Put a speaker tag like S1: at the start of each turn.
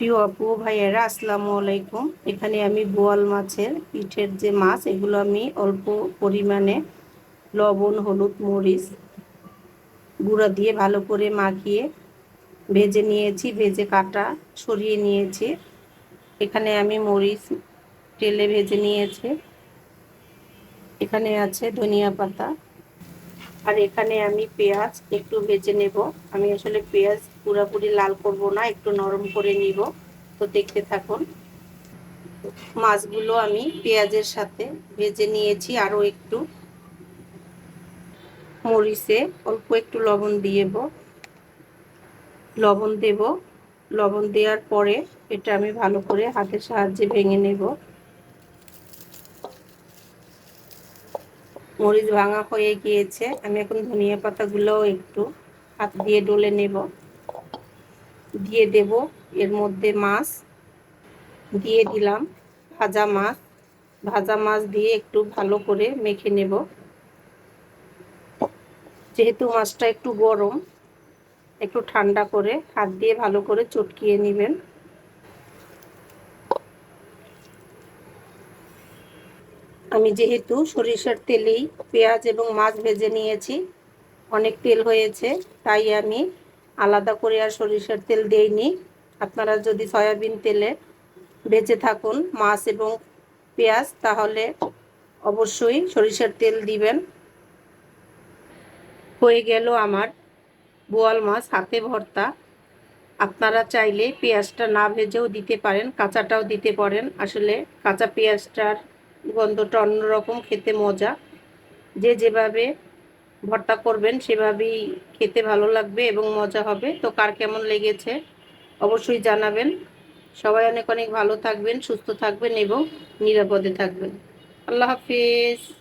S1: প্রিয় আপু, ভাইয়েরা, আসসালামু আলাইকুম। এখানে আমি বোয়াল মাছের পিঠের যে মাছ, এগুলো আমি অল্প পরিমাণে লবণ, হলুদ, মরিচ গুঁড়া দিয়ে ভালো করে মাখিয়ে ভেজে নিয়েছি, ভেজে কাটা সরিয়ে নিয়েছি। এখানে আমি মরিচ তেলে ভেজে নিয়েছি। এখানে আছে ধনিয়া পাতা। আর এখানে আমি পেঁয়াজ একটু ভেজে নেব। আমি আসলে পেঁয়াজ পুরোপুরি লাল করব না, একটু নরম করে নিব। তো দেখতে থাকুন, মাছগুলো আমি পেঁয়াজের সাথে ভেজে নিয়েছি, আরও একটু মরিচে, অল্প একটু লবণ দিয়েব লবণ দেব, লবণ দেওয়ার পরে এটা আমি ভালো করে হাতের সাহায্যে ভেঙে নেব। মরিচ ভাঙা হয়ে গিয়েছে, আমি এখন ধনিয়া পাতাগুলোও একটু হাত দিয়ে ডলে নেব। দিয়ে দেব। এর মধ্যে মাছ দিয়ে দিলাম, ভাজা মাছ। ভাজা মাছ দিয়ে একটু ভালো করে মেখে নেব। যেহেতু মাছটা একটু গরম, একটু ঠান্ডা করে হাত দিয়ে ভালো করে চটকিয়ে নেবেন। আমি যেহেতু সরিষার তেলেই পেঁয়াজ এবং মাছ ভেজে নিয়েছি, অনেক তেল হয়েছে, তাই আমি আলাদা করে আর সরিষার তেল দেইনি। আপনারা যদি সয়াবিন তেলে বেঁচে থাকুন, মাছ এবং পেঁয়াজ, তাহলে অবশ্যই সরিষার তেল দিবেন। হয়ে গেল আমার বোয়াল মাছ, হাতে ভর্তা। আপনারা চাইলে পেঁয়াজটা না ভেজেও দিতে পারেন, কাঁচাটাও দিতে পারেন। আসলে কাঁচা পেঁয়াজটার গন্ধটা অন্যরকম, খেতে মজা। যে যেভাবে ভর্তা করবেন, সেভাবেই খেতে ভালো লাগবে এবং মজা হবে। তো কার কেমন লেগেছে অবশ্যই জানাবেন। সবাই অনেক অনেক ভালো থাকবেন, সুস্থ থাকবেন এবং নিরাপদে থাকবেন। আল্লাহ হাফিজ।